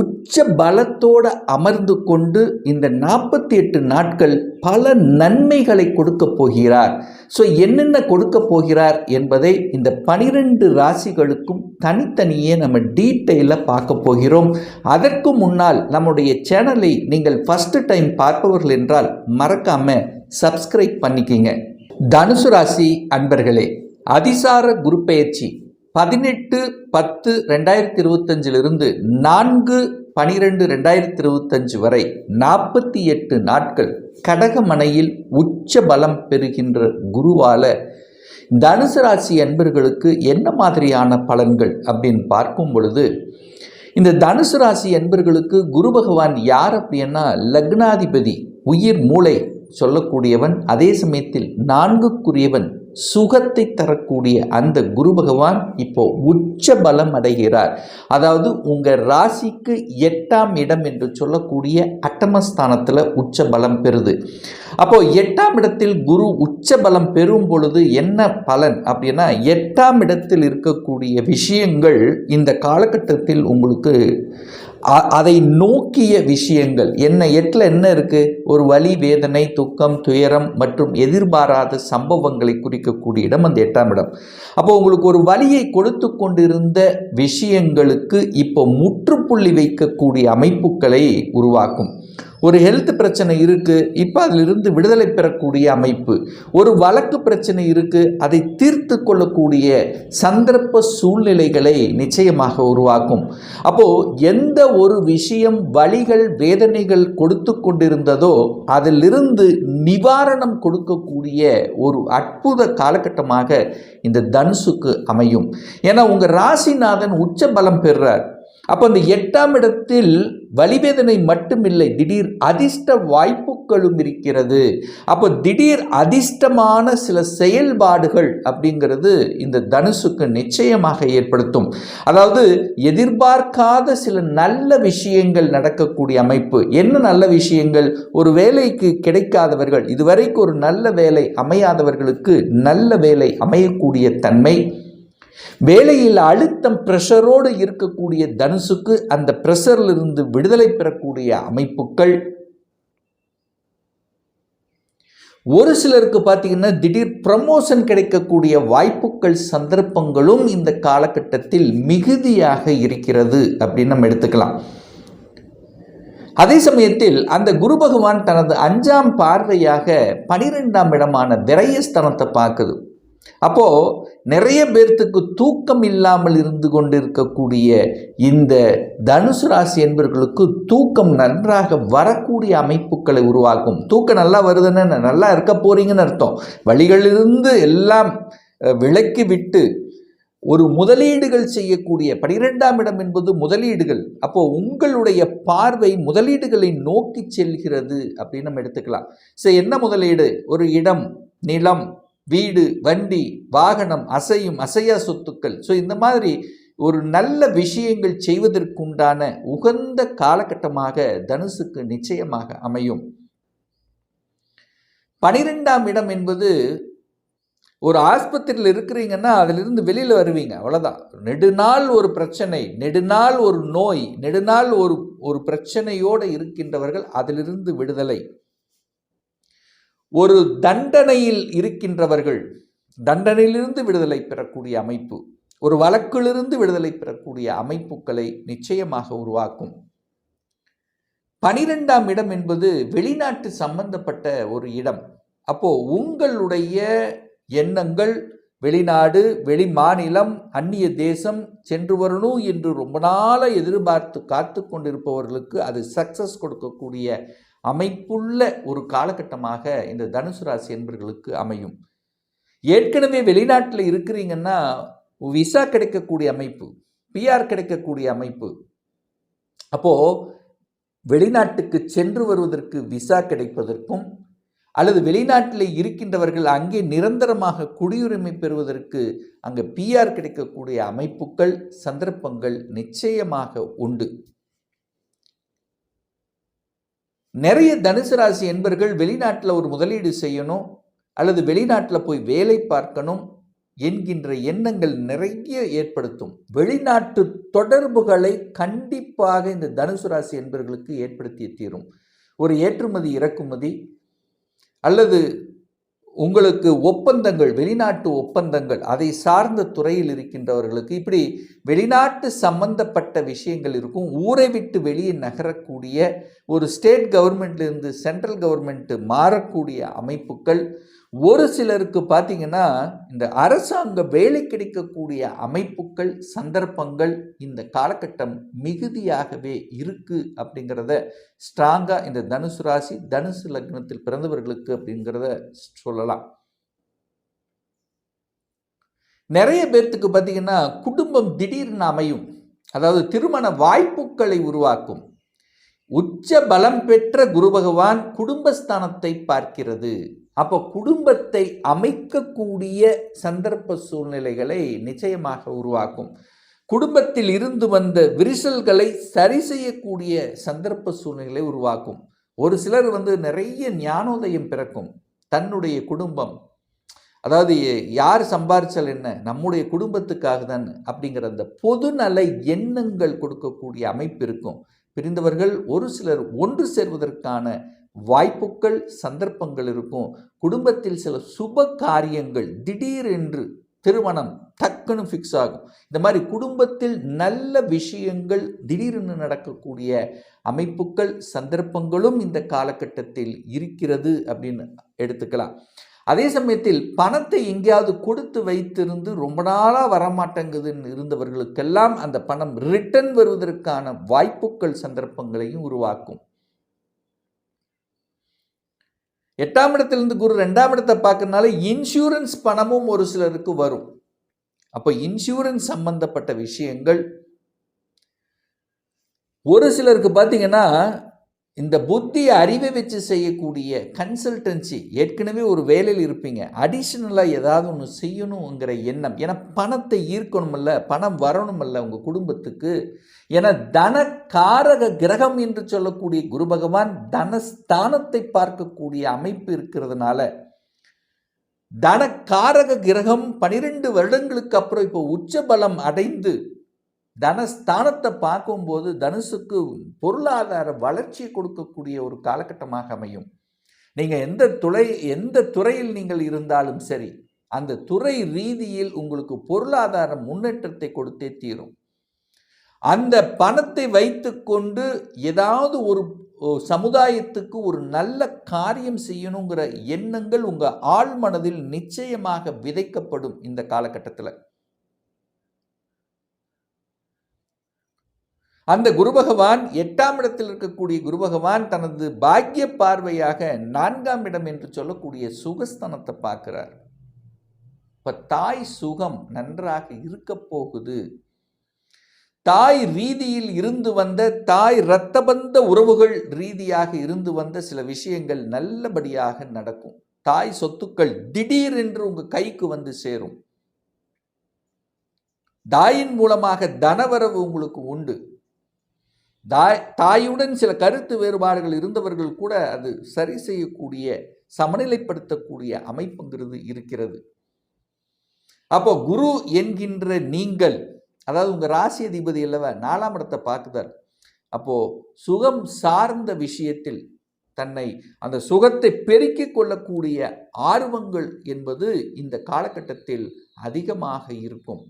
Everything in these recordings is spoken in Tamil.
உச்ச பலத்தோடு அமர்ந்து கொண்டு இந்த நாற்பத்தி எட்டு நாட்கள் பல நன்மைகளை கொடுக்க போகிறார். ஸோ என்னென்ன கொடுக்க போகிறார் என்பதை இந்த பனிரெண்டு ராசிகளுக்கும் தனித்தனியே நம்ம டீட்டெயிலாக பார்க்க போகிறோம். அதற்கு முன்னால் நம்முடைய சேனலை நீங்கள் ஃபஸ்ட்டு டைம் பார்ப்பவர்கள் என்றால் மறக்காம சப்ஸ்கிரைப் பண்ணிக்கிங்க. தனுசு ராசி அன்பர்களே அதிசார குரு பயிற்சி பதினெட்டு பத்து ரெண்டாயிரத்தி இருபத்தஞ்சிலிருந்து நான்கு பனிரெண்டு ரெண்டாயிரத்தி இருபத்தஞ்சு வரை நாற்பத்தி எட்டு நாட்கள் கடகமனையில் உச்ச பலம் பெறுகின்ற குருவால தனுசு ராசி அன்பர்களுக்கு என்ன மாதிரியான பலன்கள் அப்படின்னு பார்க்கும் பொழுது இந்த தனுசு ராசி அன்பர்களுக்கு குரு பகவான் யார் அப்படின்னா லக்னாதிபதி உயிர் மூளை சொல்லக்கூடியவன் அதே சமயத்தில் நான்குக்குரியவன் சுகத்தை தரக்கூடிய அந்த குரு பகவான் இப்போ உச்ச பலம் அடைகிறார். அதாவது உங்கள் ராசிக்கு எட்டாம் இடம் என்று சொல்லக்கூடிய அட்டமஸ்தானத்தில் உச்ச பலம் பெறுது. அப்போ எட்டாம் இடத்தில் குரு உச்ச பலம் பெறும் பொழுது என்ன பலன்? அப்படின்னா எட்டாம் இடத்தில் இருக்கக்கூடிய விஷயங்கள் இந்த காலகட்டத்தில் உங்களுக்கு அதை நோக்கிய விஷயங்கள். என்ன எட்டில் என்ன இருக்குது ஒரு வலி வேதனை துக்கம் துயரம் மற்றும் எதிர்பாராத சம்பவங்களை இருக்கக்கூடிய இடம் அந்த எட்டாம் இடம். அப்போ உங்களுக்கு ஒரு வழியை கொடுத்து கொண்டிருந்த விஷயங்களுக்கு இப்போ முற்றுப்புள்ளி வைக்கக்கூடிய அமைப்புகளை உருவாக்கும். ஒரு ஹெல்த் பிரச்சனை இருக்குது இப்போ அதிலிருந்து விடுதலை பெறக்கூடிய அமைப்பு. ஒரு வழக்கு பிரச்சனை இருக்குது அதை தீர்த்து கொள்ளக்கூடிய சந்தர்ப்ப சூழ்நிலைகளை நிச்சயமாக உருவாக்கும். அப்போது எந்த ஒரு விஷயம் வழிகள் வேதனைகள் கொடுத்து கொண்டிருந்ததோ அதிலிருந்து நிவாரணம் கொடுக்கக்கூடிய ஒரு அற்புத காலகட்டமாக இந்த தனுசுக்கு அமையும். ஏன்னா உங்கள் ராசிநாதன் உச்ச பலம் பெறுறார். அப்போ அந்த எட்டாம் இடத்தில் வலிவேதனை மட்டுமில்லை திடீர் அதிர்ஷ்ட வாய்ப்புகளும் இருக்கிறது. அப்போ திடீர் அதிர்ஷ்டமான சில செயல்பாடுகள் அப்படிங்கிறது இந்த தனுசுக்கு நிச்சயமாக ஏற்படுத்தும். அதாவது எதிர்பார்க்காத சில நல்ல விஷயங்கள் நடக்கக்கூடிய அமைப்பு. என்ன நல்ல விஷயங்கள்? ஒரு வேலைக்கு கிடைக்காதவர்கள். இதுவரைக்கும் ஒரு நல்ல வேலை அமையாதவர்களுக்கு நல்ல வேலை அமையக்கூடிய தன்மை வேலையில் அழுத்தம் ப்ரெஷரோடு இருக்கக்கூடிய தனுசுக்கு அந்த ப்ரெஷரிலிருந்து விடுதலை பெறக்கூடிய அமைப்புகள். ஒரு சிலருக்கு பார்த்தீங்கன்னா திடீர் ப்ரமோஷன் கிடைக்கக்கூடிய வாய்ப்புகள் சந்தர்ப்பங்களும் இந்த காலகட்டத்தில் மிகுதியாக இருக்கிறது அப்படின்னு நம்ம எடுத்துக்கலாம். அதே சமயத்தில் அந்த குரு பகவான் தனது அஞ்சாம் பார்வையாக பனிரெண்டாம் இடமான விரயஸ்தனத்தை பார்க்குது. அப்போது நிறைய பேர்த்துக்கு தூக்கம் இல்லாமல் இருந்து கொண்டிருக்கக்கூடிய இந்த தனுசு ராசி என்பவர்களுக்கு தூக்கம் நன்றாக வரக்கூடிய அமைப்புகளை உருவாக்கும். தூக்கம் நல்லா வருதுன்னு நல்லா இருக்க போகிறீங்கன்னு அர்த்தம். வழிகளிலிருந்து எல்லாம் விலக்கி விட்டு ஒரு முதலீடுகள் செய்யக்கூடிய பனிரெண்டாம் இடம் என்பது முதலீடுகள். அப்போ உங்களுடைய பார்வை முதலீடுகளை நோக்கி செல்கிறது அப்படின்னு நம்ம எடுத்துக்கலாம். சரி என்ன முதலீடு? ஒரு இடம் நிலம் வீடு வண்டி வாகனம் அசையும் அசையா சொத்துக்கள். ஸோ இந்த மாதிரி ஒரு நல்ல விஷயங்கள் செய்வதற்குண்டான உகந்த காலகட்டமாக தனுசுக்கு நிச்சயமாக அமையும். பனிரெண்டாம் இடம் என்பது ஒரு ஆஸ்பத்திரியில் இருக்கிறீங்கன்னா அதிலிருந்து வெளியில் வருவீங்க அவ்வளோதான் நெடுநாள் ஒரு பிரச்சனை நெடுநாள் ஒரு நோய் நெடுநாள் ஒரு ஒரு பிரச்சனையோடு இருக்கின்றவர்கள் அதிலிருந்து விடுதலை. ஒரு தண்டனையில் இருக்கின்றவர்கள் தண்டனையிலிருந்து விடுதலை பெறக்கூடிய அமைப்பு ஒரு வழக்கிலிருந்து விடுதலை பெறக்கூடிய அமைப்புகளை நிச்சயமாக உருவாக்கும். பனிரெண்டாம் இடம் என்பது வெளிநாட்டு சம்பந்தப்பட்ட ஒரு இடம். அப்போ உங்களுடைய எண்ணங்கள் வெளிநாடு வெளி மாநிலம் அந்நிய தேசம் சென்று வரணும் என்று ரொம்ப நாளாக எதிர்பார்த்து காத்து கொண்டிருப்பவர்களுக்கு அது சக்சஸ் கொடுக்கக்கூடிய அமைப்புள்ள ஒரு காலகட்டமாக இந்த தனுசு ராசி என்பர்களுக்கு அமையும். ஏற்கனவே வெளிநாட்டில் இருக்கிறீங்கன்னா விசா கிடைக்கக்கூடிய அமைப்பு பிஆர் கிடைக்கக்கூடிய அமைப்பு. அப்போது வெளிநாட்டுக்கு சென்று வருவதற்கு விசா கிடைப்பதற்கும் அல்லது வெளிநாட்டில் இருக்கின்றவர்கள் அங்கே நிரந்தரமாக குடியுரிமை பெறுவதற்கு அங்கே பிஆர் கிடைக்கக்கூடிய அமைப்புகள் சந்தர்ப்பங்கள் நிச்சயமாக உண்டு. நிறைய தனுசு ராசி என்பர்கள் வெளிநாட்டில் ஒரு முதலீடு செய்யணும் அல்லது வெளிநாட்டில் போய் வேலை பார்க்கணும் என்கின்ற எண்ணங்கள் நிறைய ஏற்படுத்தும். வெளிநாட்டு தொடர்புகளை கண்டிப்பாக இந்த தனுசு ராசி என்பர்களுக்கு ஏற்படுத்தி தீரும். ஒரு ஏற்றுமதி இறக்குமதி அல்லது உங்களுக்கு ஒப்பந்தங்கள் வெளிநாட்டு ஒப்பந்தங்கள் அதை சார்ந்த துறையில் இருக்கின்றவர்களுக்கு இப்படி வெளிநாட்டு சம்பந்தப்பட்ட விஷயங்கள் இருக்கும். ஊரை விட்டு வெளியே நகரக்கூடிய ஒரு ஸ்டேட் கவர்மெண்ட்லேருந்து சென்ட்ரல் கவர்மெண்ட்டு மாறக்கூடிய அமைப்புகள் ஒரு சிலருக்கு பார்த்தீங்கன்னா இந்த அரசாங்க வேலை கிடைக்கக்கூடிய அமைப்புகள் சந்தர்ப்பங்கள் இந்த காலகட்டம் மிகுதியாகவே இருக்கு அப்படிங்கிறத ஸ்ட்ராங்காக இந்த தனுசு ராசி தனுசு லக்னத்தில் பிறந்தவர்களுக்கு அப்படிங்கிறத சொல்லலாம். நிறைய பேர்த்துக்கு பார்த்தீங்கன்னா குடும்பம் திடீர்னு அமையும். அதாவது திருமண வாய்ப்புகளை உருவாக்கும். உச்ச பலம் பெற்ற குரு பகவான் குடும்பஸ்தானத்தை பார்க்கிறது. அப்போ குடும்பத்தை அமைக்கக்கூடிய சந்தர்ப்ப சூழ்நிலைகளை நிச்சயமாக உருவாக்கும். குடும்பத்தில் இருந்து வந்த விரிசல்களை சரி செய்யக்கூடிய சந்தர்ப்ப சூழ்நிலை உருவாக்கும். ஒரு சிலர் வந்து நிறைய ஞானோதயம் பிறக்கும். தன்னுடைய குடும்பம். அதாவது யார் சம்பாரிச்சல் என்ன? நம்முடைய குடும்பத்துக்காக தான் அப்படிங்கிற அந்த பொதுநல எண்ணங்கள் கொடுக்கக்கூடிய அமைப்பு இருக்கும். பிரிந்தவர்கள் ஒரு சிலர் ஒன்று சேர்வதற்கான வாய்ப்புகள் சந்தர்ப்பங்கள் இருக்கும். குடும்பத்தில் சில சுப காரியங்கள் திடீரென்று திருமணம் டக்குன்னு ஃபிக்ஸ் ஆகும். இந்த மாதிரி குடும்பத்தில் நல்ல விஷயங்கள் திடீரென்று நடக்கக்கூடிய அமைப்புகள் சந்தர்ப்பங்களும் இந்த காலகட்டத்தில் இருக்கிறது அப்படின்னு எடுத்துக்கலாம். அதே சமயத்தில் பணத்தை எங்கேயாவது கொடுத்து வைத்திருந்து ரொம்ப நாளாக வரமாட்டேங்குதுன்னு இருந்தவர்களுக்கெல்லாம் அந்த பணம் ரிட்டர்ன் வருவதற்கான வாய்ப்புகள் சந்தர்ப்பங்களையும் உருவாக்கும். எட்டாம் இடத்திலிருந்து குரு ரெண்டாம் இடத்தை பார்க்கறதுனால இன்சூரன்ஸ் பணமும் ஒரு சிலருக்கு வரும். அப்போ இன்சூரன்ஸ் சம்பந்தப்பட்ட விஷயங்கள் ஒரு சிலருக்கு பார்த்தீங்கன்னா இந்த புத்தி அறிவை வச்சு செய்யக்கூடிய கன்சல்டன்சி ஏற்கனவே ஒரு வேலையில் இருப்பீங்க. அடிஷ்னலாக ஏதாவது ஒன்று செய்யணுங்கிற எண்ணம். ஏன்னா பணத்தை ஈர்க்கணுமில்ல பணம் வரணுமில்ல உங்கள் குடும்பத்துக்கு. ஏன்னா காரக கிரகம் என்று சொல்லக்கூடிய குரு பகவான் தனஸ்தானத்தை பார்க்கக்கூடிய அமைப்பு இருக்கிறதுனால தனக்காரக கிரகம் பனிரெண்டு வருடங்களுக்கு அப்புறம் இப்போ உச்ச பலம் அடைந்து தனஸ்தானத்தை பார்க்கும்போது தனுசுக்கு பொருளாதார வளர்ச்சி கொடுக்கக்கூடிய ஒரு காலகட்டமாக அமையும். நீங்கள் எந்த துறை எந்த துறையில் நீங்கள் இருந்தாலும் சரி அந்த துறை ரீதியில் உங்களுக்கு பொருளாதார முன்னேற்றத்தை கொடுத்தே தீரும். அந்த பணத்தை வைத்துக்கொண்டு ஏதாவது ஒரு சமுதாயத்துக்கு ஒரு நல்ல காரியம் செய்யணுங்கிற எண்ணங்கள் உங்கள் ஆழ்மனதில் நிச்சயமாக விதைக்கப்படும் இந்த காலகட்டத்தில். அந்த குரு பகவான் எட்டாம் இடத்தில் இருக்கக்கூடிய குரு பகவான் தனது பாக்கிய பார்வையாக நான்காம் இடம் என்று சொல்லக்கூடிய சுகஸ்தனத்தை பார்க்கிறார். இப்போ தாய் சுகம் நன்றாக இருக்க போகுது. தாய் ரீதியில் இருந்து வந்த தாய் இரத்தபந்த உறவுகள் ரீதியாக இருந்து வந்த சில விஷயங்கள் நல்லபடியாக நடக்கும். தாய் சொத்துக்கள் திடீர் என்று உங்கள் கைக்கு வந்து சேரும். தாயின் மூலமாக தனவரவு உங்களுக்கு உண்டு. தாய் தாயுடன் சில கருத்து வேறுபாடுகள் இருந்தவர்கள் கூட அது சரி செய்யக்கூடிய சமநிலைப்படுத்தக்கூடிய அமைப்புங்கிறது இருக்கிறது. அப்போ குரு என்கின்ற நீங்கள் அதாவது உங்கள் ராசி அதிபதி அல்லவா நாலாம் இடத்தை பார்க்குதார் அப்போது சுகம் சார்ந்த விஷயத்தில் தன்னை அந்த சுகத்தை பெருக்கிக் கொள்ளக்கூடிய ஆர்வங்கள் என்பது இந்த காலகட்டத்தில் அதிகமாக இருக்கும்.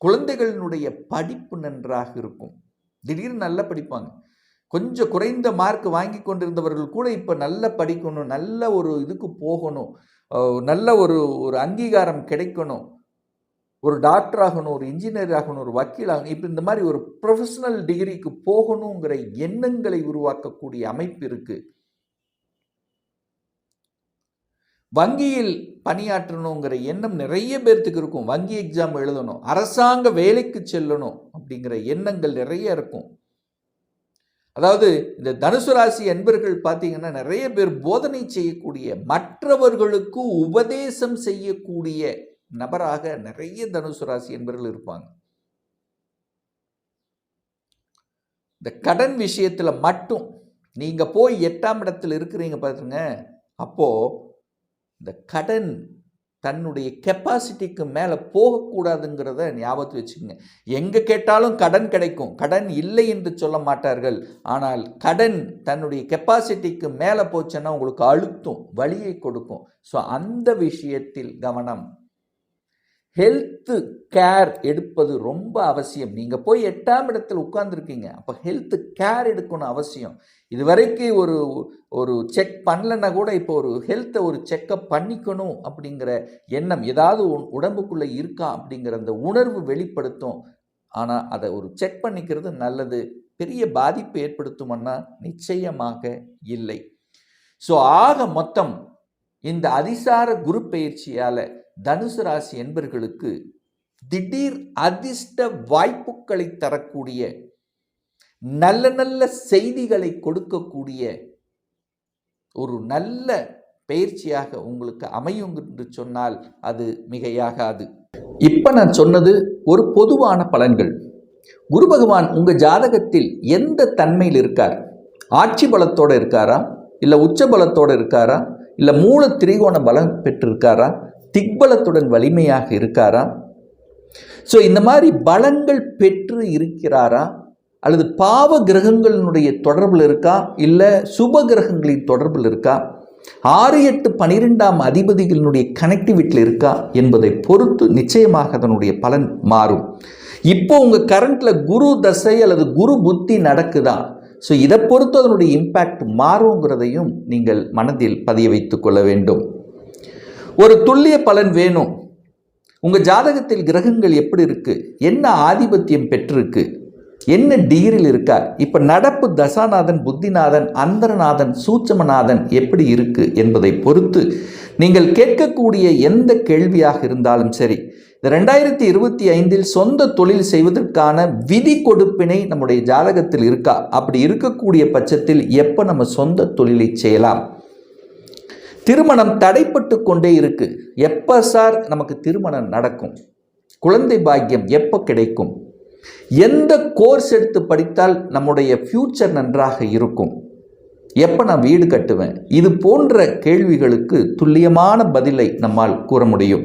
குழந்தைகளினுடைய படிப்பு நன்றாக இருக்கும். திடீர்னு நல்லா படிப்பாங்க. கொஞ்சம் குறைந்த மார்க் வாங்கி கொண்டிருந்தவர்கள் கூட இப்போ நல்லா படிக்கணும் நல்ல ஒரு இதுக்கு போகணும் நல்ல ஒரு ஒரு அங்கீகாரம் கிடைக்கணும். ஒரு டாக்டர் ஆகணும் ஒரு இன்ஜினியர் ஆகணும் ஒரு வக்கீல் ஆகணும் இப்போ இந்த மாதிரி ஒரு ப்ரொஃபஷனல் டிகிரிக்கு போகணுங்கிற எண்ணங்களை உருவாக்கக்கூடிய அமைப்பு இருக்குது வங்கியில் பணியாற்றணுங்கிற எண்ணம் நிறைய பேர்த்துக்கு இருக்கும். வங்கி எக்ஸாம் எழுதணும். அரசாங்க வேலைக்கு செல்லணும் அப்படிங்கிற எண்ணங்கள் நிறைய இருக்கும். அதாவது இந்த தனுசு ராசி என்பர்கள் பார்த்தீங்கன்னா நிறைய பேர் போதனை செய்யக்கூடிய மற்றவர்களுக்கு உபதேசம் செய்யக்கூடிய நபராக நிறைய தனுசு ராசி என்பர்கள் இருப்பாங்க. இந்த கடன் விஷயத்தில் மட்டும் நீங்கள் போய் எட்டாம் இடத்தில் இருக்கிறீங்க பார்த்துங்க அப்போது இந்த கடன் தன்னுடைய கெப்பாசிட்டிக்கு மேலே போகக்கூடாதுங்கிறத ஞாபகத்து வச்சுக்கோங்க. எங்கே கேட்டாலும் கடன் கிடைக்கும். கடன் இல்லை என்று சொல்ல மாட்டார்கள். ஆனால் கடன் தன்னுடைய கெப்பாசிட்டிக்கு மேலே போச்சுன்னா உங்களுக்கு அழுத்தும் வழியை கொடுக்கும். ஸோ அந்த விஷயத்தில் கவனம் ஹெல்த்து கேர் எடுப்பது ரொம்ப அவசியம். நீங்கள் போய் எட்டாம் இடத்துல உட்கார்ந்துருக்கீங்க. அப்போ ஹெல்த்து கேர் எடுக்கணும் அவசியம். இது வரைக்கும் ஒரு ஒரு செக் பண்ணலைன்னா கூட இப்போ ஒரு ஹெல்த்தை ஒரு செக்கப் பண்ணிக்கணும் அப்படிங்கிற எண்ணம் ஏதாவது உடம்புக்குள்ளே இருக்கா அப்படிங்கிற அந்த உணர்வு வெளிப்படுத்தும். ஆனால் அதை ஒரு செக் பண்ணிக்கிறது நல்லது. பெரிய பாதிப்பு ஏற்படுத்துமன்னா நிச்சயமாக இல்லை. ஸோ ஆக மொத்தம் இந்த அதிசார குரு பயிற்சியால் தனுசு ராசி என்பர்களுக்கு திடீர் அதிர்ஷ்ட வாய்ப்புகளை தரக்கூடிய நல்ல நல்ல செய்திகளை கொடுக்கக்கூடிய ஒரு நல்ல பயிற்சியாக உங்களுக்கு அமையும் என்று சொன்னால் அது மிகையாகாது. இப்போ நான் சொன்னது ஒரு பொதுவான பலன்கள். குரு பகவான் உங்கள் ஜாதகத்தில் எந்த தன்மையில் இருக்கார்? ஆட்சி பலத்தோடு இருக்காரா? இல்லை உச்ச பலத்தோடு இருக்காரா? இல்லை மூல திரிகோண பலம் பெற்றிருக்காரா? திக்பலத்துடன் வலிமையாக இருக்காரா ஸோ இந்த மாதிரி பலங்கள் பெற்று இருக்கிறாரா? அல்லது பாவ கிரகங்களினுடைய தொடர்பில் இருக்கா? இல்லை சுப கிரகங்களின் தொடர்பில் இருக்கா? ஆறு எட்டு பனிரெண்டாம் அதிபதிகளினுடைய கனெக்டிவிட்டியில் இருக்கா? என்பதை பொறுத்து நிச்சயமாக அதனுடைய பலன் மாறும். இப்போ உங்கள் கரண்ட்டில் குரு தசை அல்லது குரு புத்தி நடக்குதா? ஸோ இதை பொறுத்து அதனுடைய இம்பேக்ட் மாறுங்கிறதையும் நீங்கள் மனதில் பதிய வைத்துக் கொள்ள வேண்டும். ஒரு துல்லிய பலன் வேணும். உங்கள் ஜாதகத்தில் கிரகங்கள் எப்படி இருக்குது என்ன ஆதிபத்தியம் பெற்றிருக்கு? என்ன டிகிரியில் இருக்கா? இப்போ நடப்பு தசாநாதன் புத்திநாதன் அந்தரநாதன் சூட்சமநாதன் எப்படி இருக்குது என்பதை பொறுத்து நீங்கள் கேட்கக்கூடிய எந்த கேள்வியாக இருந்தாலும் சரி இந்த ரெண்டாயிரத்தி இருபத்தி ஐந்தில் சொந்த தொழில் செய்வதற்கான விதி கொடுப்பினை நம்முடைய ஜாதகத்தில் இருக்கா? அப்படி இருக்கக்கூடிய பட்சத்தில் எப்போ நம்ம சொந்த தொழிலை செய்யலாம்? திருமணம் தடைப்பட்டு கொண்டே இருக்கு. எப்போ சார் நமக்கு திருமணம் நடக்கும்? குழந்தை பாக்கியம் எப்போ கிடைக்கும்? எந்த கோர்ஸ் எடுத்து படித்தால் நம்முடைய ஃப்யூச்சர் நன்றாக இருக்கும்? எப்போ நான் வீடு கட்டுவேன்? இது போன்ற கேள்விகளுக்கு துல்லியமான பதிலை நம்மால் கூற முடியும்.